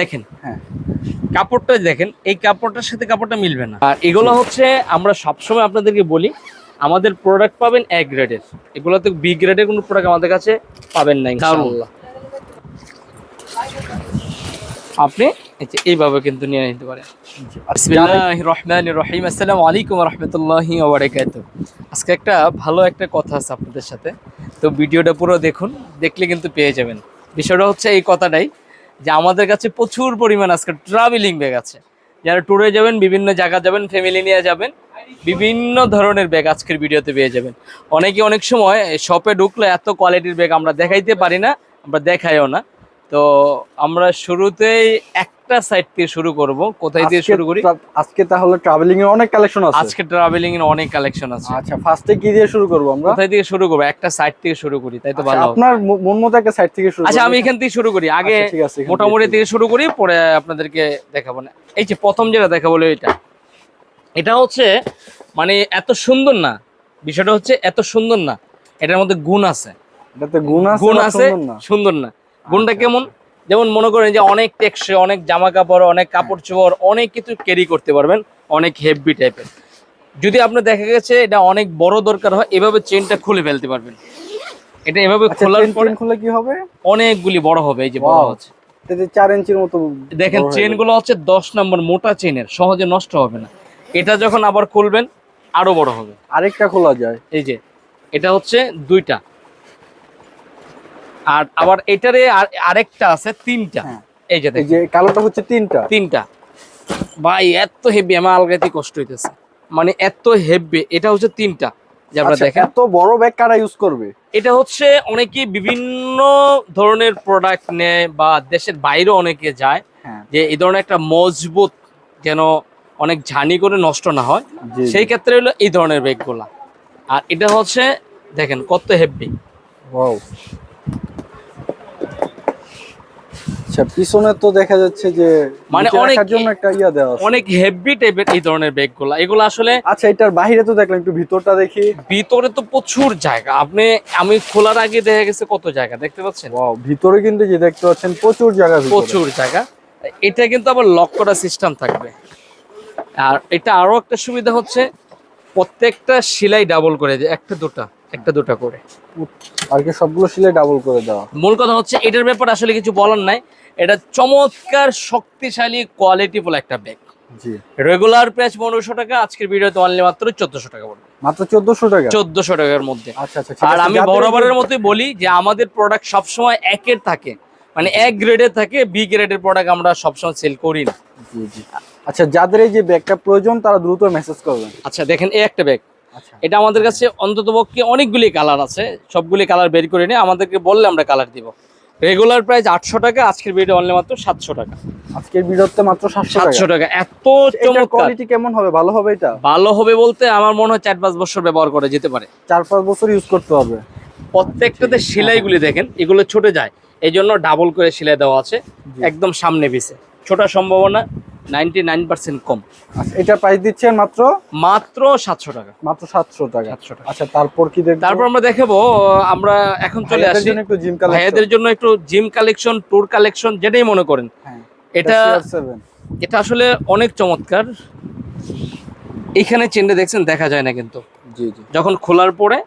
দেখেন। হ্যাঁ। কাপড়টা দেখেন এই কাপড়টার সাথে কাপড়টা মিলবে না। আর এগুলো হচ্ছে আমরা সবসময় আপনাদেরকে বলি আমাদের প্রোডাক্ট পাবেন এ গ্রেডের এগুলোতে বি গ্রেডের কোনো প্রোডাক্ট আমাদের কাছে পাবেন না ইনশাআল্লাহ। আপনি এইভাবে কিন্তু নিয়ে নিতে পারেন। রহমানির রহিম। আসসালামু আলাইকুম রহমতুল্লাহি ওবারাকাতু আজকে একটা ভালো একটা কথা আছে আপনাদের সাথে। তো ভিডিওটা পুরো দেখুন দেখলে কিন্তু পেয়ে যাবেন। বিষয়টা হচ্ছে এই কথাটাই যে আমাদের কাছে প্রচুর পরিমাণ আজকে ট্রাভেলিং ব্যাগ আছে। যারা ট্যুরে যাবেন, বিভিন্ন জায়গা যাবেন ফ্যামিলি নিয়ে যাবেন, বিভিন্ন ধরনের ব্যাগ আজকের ভিডিওতে পেয়ে যাবেন। অনেকে অনেক সময় শপে ঢুকলে এত কোয়ালিটির ব্যাগ আমরা দেখাইতে পারি না, আমরা দেখাইও না। তো আমরা শুরুতেই একটা সাইড থেকে শুরু করব। কোথায় দিয়ে শুরু করি? আজকে তাহলে ট্রাভেলিং এর অনেক কালেকশন আছে। আজকে ট্রাভেলিং এর অনেক কালেকশন আছে। আচ্ছা ফার্স্টে কি দিয়ে শুরু করব আমরা? কোথায় থেকে শুরু করব? একটা সাইড থেকে শুরু করি তাই তো আচ্ছা, ভালো। আপনার মন মতো একটা সাইড থেকে শুরু আচ্ছা আমি এখান থেকে শুরু করি। আগে আচ্ছা, মোটামুটি থেকে শুরু করি পরে আপনাদেরকে দেখাবো না। এই যে প্রথম যেটা দেখাবো এটা। এটা হচ্ছে মানে এত সুন্দর না। বিষয়টা হচ্ছে এত সুন্দর না। এটার মধ্যে গুণ আছে। এটাতে গুণ আছে গুণ আছে সুন্দর না? গুণটা আচ্ছা, কেমন? যেমন মনে করেন যে অনেক টেকসই অনেক জামা কাপড় অনেক কাপড় চোপড় অনেক কিছু ক্যারি করতে পারবেন অনেক হেভি টাইপের যদি আপনার দেখা গেছে এটা অনেক বড় দরকার হয় এভাবে চেনটা খুলে ফেলতে পারবেন। এটা এভাবে আচ্ছা খোলার পরে খুলে কি হবে? অনেকগুলি বড় হবে এই যে বড়. হচ্ছে 4 ইঞ্চির মতো দেখেন বড় হয়ে চেনগুলো হচ্ছে দশ নম্বর মোটা চেনের সহজে নষ্ট হবে না। এটা যখন আবার খুলবেন আরও বড় হবে। আরেকটা খোলা যায়। এই যে এটা হচ্ছে দুইটা। আর আবার এটারে আর- আরেকটা আছে তিনটা। হ্যাঁ। এই যে এই যে কালোটা হচ্ছে তিনটা। তিনটা। ভাই এত হেভি আমার আলগাইতে কষ্ট হইতেছে। মানে এত হেভি এটা হচ্ছে তিনটা। যে আপনারা আচ্ছা, দেখেন। এত বড় ব্যাগ কারা ইউজ করবে? এটা হচ্ছে অনেকে বিভিন্ন ধরনের প্রোডাক্ট নেয় বা দেশের বাইরে অনেকে যায় হ্যাঁ। যে এই ধরনের একটা মজবুত যেন অনেক ঝানি করে নষ্ট না হয়। সেই ক্ষেত্রে হলো এই ধরনের ব্যাগগুলা আর এটা হচ্ছে দেখেন কত হেভি ওয়াও আচ্ছা পিছনে তো দেখা যাচ্ছে যে মানে অনেক- জন্য একটা ইয়া দেওয়া আছে। অনেক হেভি টাইপের এই ধরনের ব্যাগগুলা। এগুলো আসলে আচ্ছা এটার বাইরে তো দেখলাম একটু ভিতরটা দেখি। ভিতরে তো প্রচুর জায়গা। আপনি আমি খোলার আগে দেখা গেছে কত জায়গা দেখতে পাচ্ছেন? ওয়াও ভিতরে কিন্তু যে দেখতে পাচ্ছেন প্রচুর জায়গা প্রচুর জায়গা। এটা কিন্তু আবার লক করা সিস্টেম থাকবে। আর এটা আরও একটা সুবিধা হচ্ছে প্রত্যেকটা সেলাই ডাবল করে যে একটা দুটা একটা দুটা করে। আর কি সবগুলো সিলে ডাবল করে দেওয়া। মূল কথা হচ্ছে এটার ব্যাপারে আসলে কিছু বলার নাই। এটা চমৎকার শক্তিশালী কোয়ালিটিফুল একটা ব্যাগ জি। রেগুলার প্রাইস পনেরোশো টাকা আজকের ভিডিওতে অনলি মাত্র চোদ্দশো টাকা পড়বে। মাত্র চোদ্দশো টাকা? চোদ্দশো টাকার মধ্যে। আচ্ছা আচ্ছা আর আমি বরাবরের মতোই বলি যে আমাদের প্রোডাক্ট সবসময় একের থাকে। মানে এক গ্রেডের থাকে বি গ্রেডের প্রোডাক্ট আমরা সবসময় সেল করি না। জি জি। আচ্ছা যাদের এই যে ব্যাগটা প্রয়োজন তারা দ্রুত মেসেজ করবেন। আচ্ছা দেখেন এই একটা ব্যাগ এটা আমাদের কাছে অন্তত পক্ষে অনেকগুলি কালার আছে। সবগুলি কালার বের করে নিয়ে আমাদেরকে বললে আমরা কালার দিব। রেগুলার প্রাইস আটশো টাকা আজকের ভিডিও অনলি মাত্র সাতশো টাকা। আজকের ভিডিওতে মাত্র সাতশো টাকা। এত চমৎকার। কোয়ালিটি কেমন হবে? ভালো হবে এটা? ভালো হবে বলতে আমার মনে হয় চার পাঁচ বছর ব্যবহার করা যেতে পারে। চার পাঁচ বছর ইউজ করতে হবে। প্রত্যেকটাতে সেলাইগুলি দেখেন এগুলো ছোটে যায়। এই জন্য ডাবল করে সেলাই দেওয়া আছে একদম সামনে পিছে। ছোটার সম্ভাবনা নাইনটি নাইন পার্সেন্ট কম। আচ্ছা এটা প্রাইস দিচ্ছেন মাত্র? মাত্র সাতশো টাকা। মাত্র সাতশো টাকা। 700 টাকা। আচ্ছা তারপর কি দেখব? তারপর আমরা দেখাবো আমরা এখন চলে আসি। একটু জিম ভাইয়াদের জন্য একটু জিম কালেকশন ট্যুর কালেকশন যেটাই মনে করেন। হ্যাঁ এটা এটা আসলে অনেক চমৎকার। এখানে চেনটা দেখছেন দেখা যায় না কিন্তু। জি জি। যখন খোলার পরে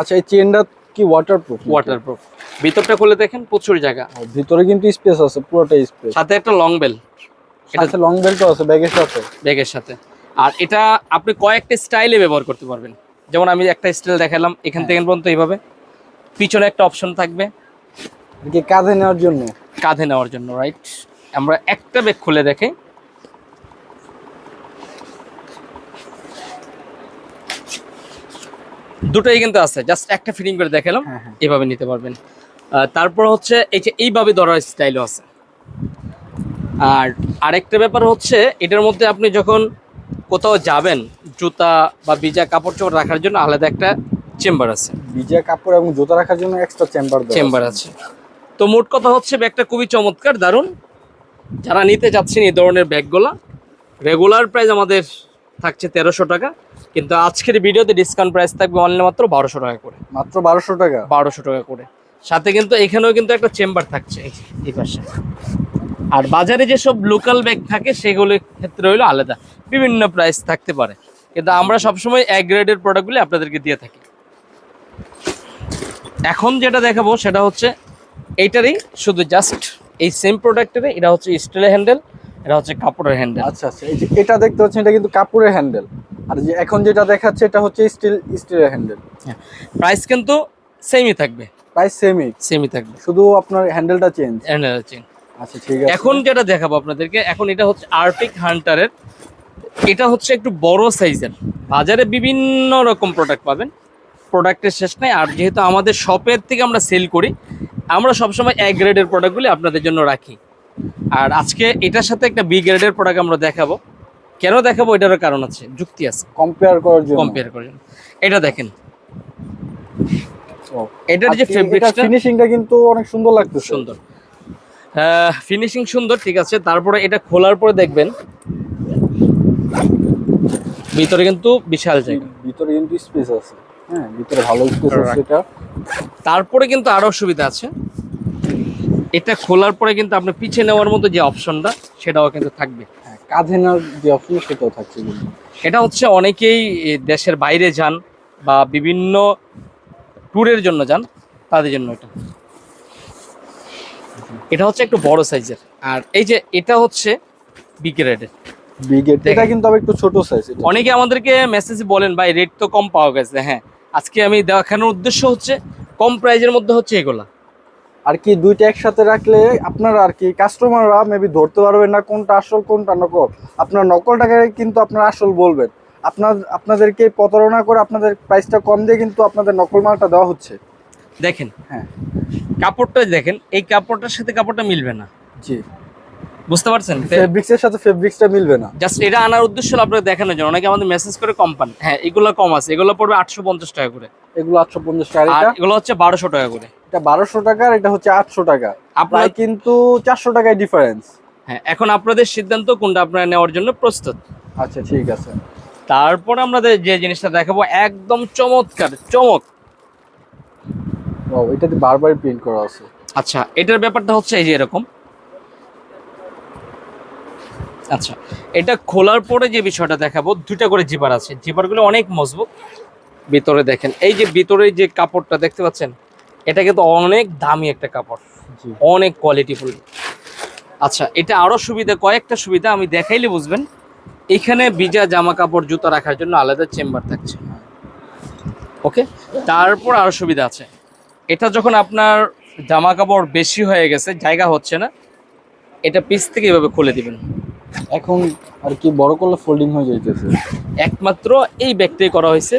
আচ্ছা এই চেনটা কি ওয়াটারপ্রুফ ওয়াটারপ্রুফ ভিতরটা খুলে দেখেন প্রচুর জায়গা। ভিতরে কিন্তু স্পেস আছে পুরোটাই স্পেস সাথে একটা লং বেল এটা লং বেল্টও আছে ব্যাগের সাথে। ব্যাগের সাথে। আর এটা আপনি কয়েকটা স্টাইলে ব্যবহার করতে পারবেন। যেমন আমি একটা স্টাইল দেখালাম এখান থেকে পর্যন্ত এইভাবে। পিছনে একটা অপশন থাকবে। কাঁধে নেওয়ার জন্য। কাঁধে নেওয়ার জন্য রাইট আমরা একটা ব্যাগ খুলে দেখে। দুটোই কিন্তু আছে জাস্ট একটা ফিটিং করে দেখালাম। হ্যাঁ, হ্যাঁ। এভাবে নিতে পারবেন। তারপর হচ্ছে এই যে এইভাবে ধরার স্টাইলও আছে। আর আরেকটা ব্যাপার হচ্ছে এটার মধ্যে আপনি যখন কোথাও যাবেন জুতা বা ভিজা কাপড় চোপড় রাখার জন্য আলাদা একটা চেম্বার আছে। ভিজা কাপড় এবং জুতা রাখার জন্য এক্সট্রা চেম্বার চেম্বার আছে। তো মোট কথা হচ্ছে ব্যাগটা খুবই চমৎকার দারুণ। যারা নিতে চাচ্ছেন এই ধরনের ব্যাগগুলা রেগুলার প্রাইস আমাদের থাকছে তেরোশো টাকা কিন্তু আজকের ভিডিওতে ডিসকাউন্ট প্রাইস থাকবে অনলি মাত্র বারোশো টাকা করে। মাত্র বারোশো টাকা? বারোশো টাকা করে। সাথে কিন্তু এখানেও কিন্তু একটা চেম্বার থাকছে এই পাশে। আর বাজারে যেসব লোকাল ব্যাগ থাকে সেগুলোর ক্ষেত্রে হলো আলাদা। বিভিন্ন প্রাইস থাকতে পারে। কিন্তু আমরা সবসময় এক গ্রেডের প্রোডাক্টগুলি আপনাদেরকে দিয়ে থাকি। এখন যেটা দেখাবো সেটা হচ্ছে এইটারই শুধু জাস্ট এই সেম প্রোডাক্টেরই এটা হচ্ছে স্টিলের হ্যান্ডেল এটা হচ্ছে কাপড়ের হ্যান্ডেল আচ্ছা আচ্ছা এই যে এটা দেখতে পাচ্ছেন এটা কিন্তু কাপড়ের হ্যান্ডেল আর যে এখন যেটা দেখাচ্ছে এটা হচ্ছে স্টিল স্টিলের হ্যান্ডেল হ্যাঁ প্রাইস কিন্তু সেমই থাকবে। প্রাইস সেমই সেমই থাকবে। শুধু আপনার হ্যান্ডেলটা চেঞ্জ হ্যান্ডেল চেন আচ্ছা ঠিক আছে। এখন যেটা দেখাবো আপনাদেরকে এখন এটা হচ্ছে আর্টিক হান্টারের এটা হচ্ছে একটু বড় সাইজের বাজারে বিভিন্ন রকম প্রোডাক্ট পাবেন। প্রোডাক্টের শেষ নাই। আর যেহেতু আমাদের শপের থেকে আমরা সেল করি আমরা সবসময় এক গ্রেডের প্রোডাক্টগুলি আপনাদের জন্য রাখি। আর আজকে এটার সাথে একটা বি গ্রেডের প্রোডাক্ট আমরা দেখাবো। কেন দেখাবো? এটারও কারণ আছে। যুক্তি আছে। কম্পেয়ার করার জন্য। কম্পেয়ার করার জন্য। এটা দেখেন। এটার যে এটা ফিনিশিংটা কিন্তু অনেক সুন্দর লাগতেছে। সুন্দর। ফিনিশিং সুন্দর ঠিক আছে। তারপরে এটা খোলার পরে দেখবেন। ভিতরে কিন্তু বিশাল জায়গা। ভিতরে কিন্তু স্পেস আছে। হ্যাঁ ভিতরে ভালো স্পেস আছে এটা। তারপরে কিন্তু আরও সুবিধা আছে। এটা খোলার পরে কিন্তু আপনি পিছিয়ে নেওয়ার মতো যে অপশনটা সেটাও কিন্তু থাকবে। হ্যাঁ কাঁধে নেওয়ার যে অপশন সেটাও থাকছে এটা হচ্ছে অনেকেই দেশের বাইরে যান বা বিভিন্ন ট্যুরের জন্য যান তাদের জন্য এটা। এটা হচ্ছে একটু বড় সাইজের। আর এই যে এটা হচ্ছে বিগ্রেডের বিগেট দেখেন। এটা কিন্তু আবার একটু ছোট সাইজ অনেকে আমাদেরকে মেসেজ বলেন ভাই রেট তো কম পাওয়া গেছে। হ্যাঁ আজকে আমি দেখানোর উদ্দেশ্য হচ্ছে কম প্রাইজের মধ্যে হচ্ছে এগুলা। আর কি দুইটা একসাথে রাখলে আপনারা আর কি কাস্টমাররা মেবি ধরতে পারবেন না কোনটা আসল কোনটা নকল। আপনার নকলটাকে কিন্তু আপনার আসল বলবেন। আপনার আপনাদেরকে প্রতারণা করে আপনাদের প্রাইসটা কম দিয়ে কিন্তু আপনাদের নকল মালটা দেওয়া হচ্ছে। দেখেন। হ্যাঁ। কাপড়টা দেখেন এই কাপড়টার সাথে কাপড়টা মিলবে না। জি। বুঝতে পারছেন? ফেব্রিক্সের সাথে ফেব্রিক্সটা মিলবে না। জাস্ট এটা আনার উদ্দেশ্য হলো আপনাকে দেখানোর জন্য। অনেকে আমাদের মেসেজ করে কম পান। হ্যাঁ এগুলো কম আছে। এগুলো পড়বে আটশো পঞ্চাশ টাকা করে। এগুলো আটশো পঞ্চাশ টাকা। আর এগুলো হচ্ছে বারোশো টাকা করে। এটা বারোশো টাকা আর এটা হচ্ছে আটশো টাকা। আপনার কিন্তু চারশো টাকায় ডিফারেন্স হ্যাঁ এখন আপনাদের সিদ্ধান্ত কোনটা আপনারা নেওয়ার জন্য প্রস্তুত। আচ্ছা ঠিক আছে। তারপর আমরা যে জিনিসটা দেখাবো একদম চমৎকার চমক। ও এটাতে বারবার প্রিন্ট করা আছে। আচ্ছা এটার ব্যাপারটা হচ্ছে এই যে এরকম। আচ্ছা এটা খোলার পরে যে বিষয়টা দেখাবো দুইটা করে জিপার আছে। জিপারগুলো অনেক মজবুত। ভিতরে দেখেন এই যে ভিতরে যে কাপড়টা দেখতে পাচ্ছেন এটা কিন্তু অনেক দামি একটা কাপড়। অনেক কোয়ালিটিফুল আচ্ছা এটা আরও সুবিধা কয়েকটা সুবিধা আমি দেখাইলে বুঝবেন। এখানে ভিজা জামা কাপড় জুতা রাখার জন্য আলাদা চেম্বার থাকছে। ওকে তারপর আরও সুবিধা আছে। এটা যখন আপনার জামা কাপড় বেশি হয়ে গেছে জায়গা হচ্ছে না এটা পিস থেকে এভাবে খুলে দিবেন। এখন আর কি বড় করলে ফোল্ডিং হয়ে যাইতেছে। একমাত্র এই ব্যাগটাই করা হয়েছে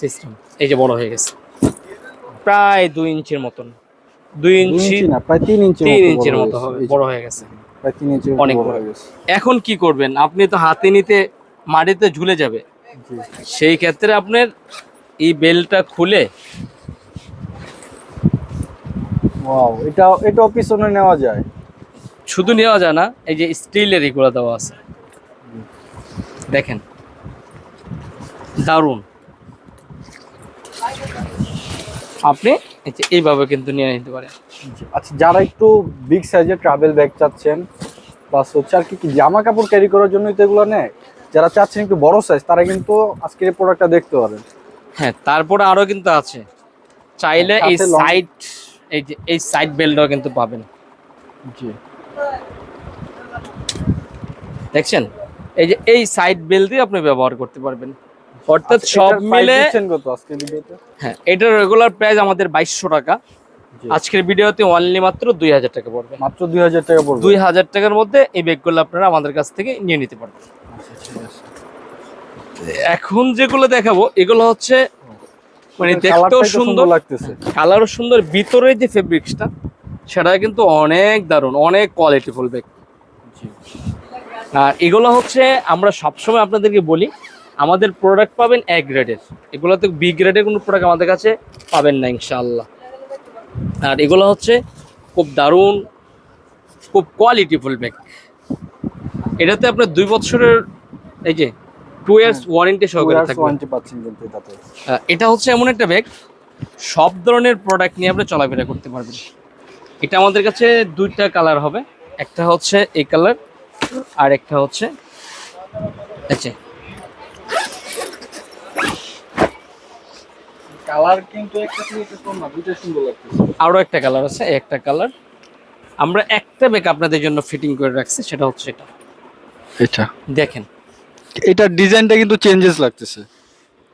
সিস্টেম এই যে বড় হয়ে গেছে। প্রায় দুই ইঞ্চির মতন দুই ইঞ্চি না প্রায় তিন ইঞ্চি তিন ইঞ্চির মতো হবে বড় হয়ে গেছে। প্রায় তিন ইঞ্চি অনেক বড়। হয়ে গেছে। এখন কি করবেন আপনি তো হাতে নিতে মাটিতে ঝুলে যাবে। সেই ক্ষেত্রে আপনার এই বেলটা খুলে ওয়াও এটা এটাও পিছনে নেওয়া যায়। শুধু নেওয়া যায় না এই যে স্টিলের এগুলো দেওয়া আছে। দেখেন। দারুণ। আপনি এইভাবে কিন্তু নিয়ে নিতে পারেন। আচ্ছা যারা একটু বিগ সাইজের ট্রাভেল ব্যাগ চাচ্ছেন প্লাস হচ্ছে আর কি কি জামা কাপড় ক্যারি করার জন্যই তো এগুলো নেয় যারা চাচ্ছেন একটু বড় সাইজ তারা কিন্তু আজকের এই প্রোডাক্টটা দেখতে পারেন। হ্যাঁ তারপরে আরও কিন্তু আছে। চাইলে এই সাথে long- সাইড এই যে এই সাইড বেলটাও কিন্তু পাবেন। জি। দেখছেন? এই যে এই সাইড বেল দিয়ে আপনি ব্যবহার করতে পারবেন। অর্থাৎ সব মিলে হ্যাঁ এটার রেগুলার প্রাইস আমাদের বাইশশো টাকা। আজকের ভিডিওতে অনলি মাত্র দুই হাজার টাকা পড়বে। মাত্র দুই হাজার টাকা পড়বে? দুই হাজার টাকার মধ্যে এই ব্যাগগুলো আপনারা আমাদের কাছ থেকে নিয়ে নিতে পারবেন। আচ্ছা। এখন যেগুলো দেখাবো এগুলো হচ্ছে মানে দেখতেও সুন্দর লাগতেছে। কালারও সুন্দর ভিতরের যে ফেব্রিক্সটা সেটা কিন্তু অনেক দারুণ অনেক কোয়ালিটিফুল ব্যাগ আর এগুলো হচ্ছে আমরা সবসময় আপনাদেরকে বলি আমাদের প্রোডাক্ট পাবেন এ গ্রেডের এগুলোতে বি গ্রেডের কোনো প্রোডাক্ট আমাদের কাছে পাবেন না ইনশাআল্লাহ। আর এগুলো হচ্ছে খুব দারুণ খুব কোয়ালিটিফুল ব্যাগ এটাতে আপনার দুই বছরের এই যে টু ইয়ার্স ওয়ারেন্টি সহকারে থাকবে। ওয়ারেন্টি পাচ্ছেন কিন্তু এটাতে। এটা হচ্ছে এমন একটা ব্যাগ সব ধরনের প্রোডাক্ট নিয়ে আপনি চলাফেরা করতে পারবেন। এটা আমাদের কাছে দুইটা কালার হবে একটা হচ্ছে এই কালার আর একটা হচ্ছে আচ্ছা কালার কিন্তু একটা থেকে একটা কম না দুইটা সুন্দর লাগতেছে। আরও একটা কালার আছে একটা কালার আমরা একটা ব্যাগ আপনাদের জন্য ফিটিং করে রাখছি সেটা হচ্ছে এটা। এটা। দেখেন এটার ডিজাইনটা কিন্তু চেঞ্জেস লাগতেছে।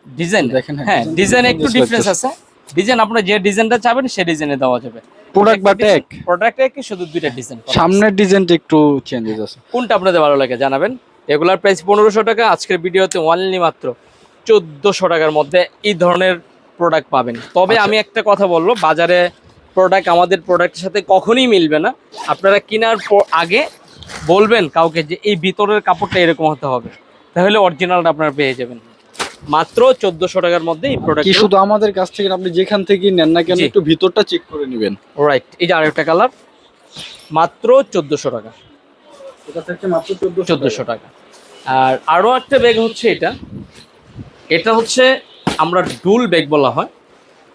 ডিজাইন দেখেন, হ্যাঁ, ডিজাইন একটু ডিফারেন্স আছে। ডিজাইন আপনার যে ডিজাইনটা চাবেন সেই ডিজাইনে দেওয়া যাবে। প্রোডাক্ট বা ট্যাগ প্রোডাক্ট একই শুধু দুইটা ডিজাইন সামনের ডিজাইনটা একটু চেঞ্জেস আছে। কোনটা আপনাদের ভালো লাগে জানাবেন। রেগুলার প্রাইস পনেরোশো টাকা আজকের ভিডিওতে অনলি মাত্র চোদ্দোশো টাকার মধ্যে এই ধরনের প্রোডাক্ট পাবেন। তবে আচ্ছা। আমি একটা কথা বলব বাজারে প্রোডাক্ট আমাদের প্রোডাক্টের সাথে কখনোই মিলবে না। আপনারা কেনার আগে বলবেন কাউকে যে এই ভিতরের কাপড়টা এরকম হতে হবে। তাহলে অরিজিনালটা আপনারা পেয়ে যাবেন। মাত্র চোদ্দোশো টাকার মধ্যে এই প্রোডাক্ট শুধু আমাদের কাছ থেকে আপনি যেখান থেকে নেন না কেন একটু ভিতরটা চেক করে নেবেন। রাইট এই যে আরেকটা কালার মাত্র চোদ্দোশো টাকা। এটা থেকে মাত্র চোদ্দশো চোদ্দোশো টাকা। আর আরও একটা ব্যাগ হচ্ছে এটা। এটা হচ্ছে আমরা ডুল ব্যাগ বলা হয়।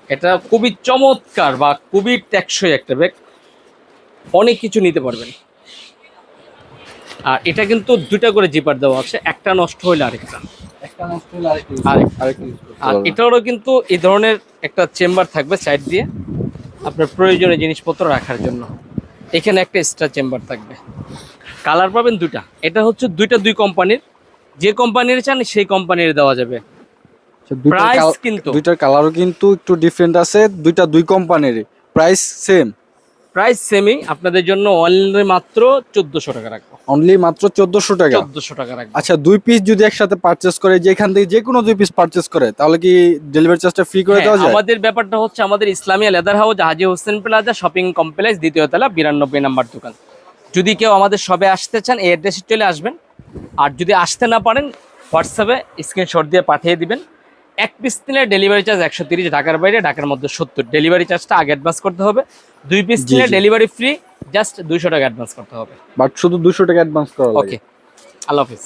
এটা খুবই চমৎকার বা খুবই টেকসই একটা ব্যাগ অনেক কিছু নিতে পারবেন। আর এটা কিন্তু দুইটা করে জিপার দেওয়া আছে একটা নষ্ট হইলে আরেকটা। একটা হলে আরেকটা আরেক- আরেকটা use করতে আর। এটারও কিন্তু এই ধরনের একটা চেম্বার থাকবে সাইড দিয়ে আপনার প্রয়োজনীয় জিনিসপত্র রাখার জন্য। এখানে একটা এক্সট্রা চেম্বার থাকবে। কালার পাবেন দুটা এটা হচ্ছে দুইটা দুই কোম্পানির। যে কোম্পানির চান সেই কোম্পানির দেওয়া যাবে। আচ্ছা, প্রাইস কিন্তু। দুইটার কালারও কিন্তু একটু ডিফারেন্ট আছে দুইটা দুই কোম্পানির প্রাইস সেম প্রাইস সেমই আপনাদের জন্য অনলি মাত্র চোদ্দোশো টাকা রাখব। অনলি মাত্র চোদ্দশো টাকা? চোদ্দোশো টাকা রাখব। আচ্ছা দুই পিস যদি একসাথে পারচেস করে যেখান থেকে যে কোনো দুই পিস পারচেস করে তাহলে কি ডেলিভারি চার্জটা ফ্রি করে হ্যাঁ, দেওয়া যায়? আমাদের ব্যাপারটা হচ্ছে আমাদের Islamia leather house Haji Hossain plaza shopping complex দ্বিতীয় তলা বিরানব্বই নাম্বার দোকান। যদি কেউ আমাদের সবে আসতে চান এই অ্যাড্রেসে চলে আসবেন। আর যদি আসতে না পারেন হোয়াটসঅ্যাপে স্ক্রিনশট দিয়ে পাঠিয়ে দিবেন। এক পিস নিলে ডেলিভারি চার্জ একশো তিরিশ ঢাকার বাইরে ঢাকার মধ্যে সত্তর। ডেলিভারি চার্জটা আগে অ্যাডভান্স করতে হবে। দুই পিস নিলে ডেলিভারি ফ্রি জাস্ট দুইশো টাকা অ্যাডভান্স করতে হবে। বাট শুধু দুইশো টাকা অ্যাডভান্স করা ওকে আল্লাহ হাফিজ।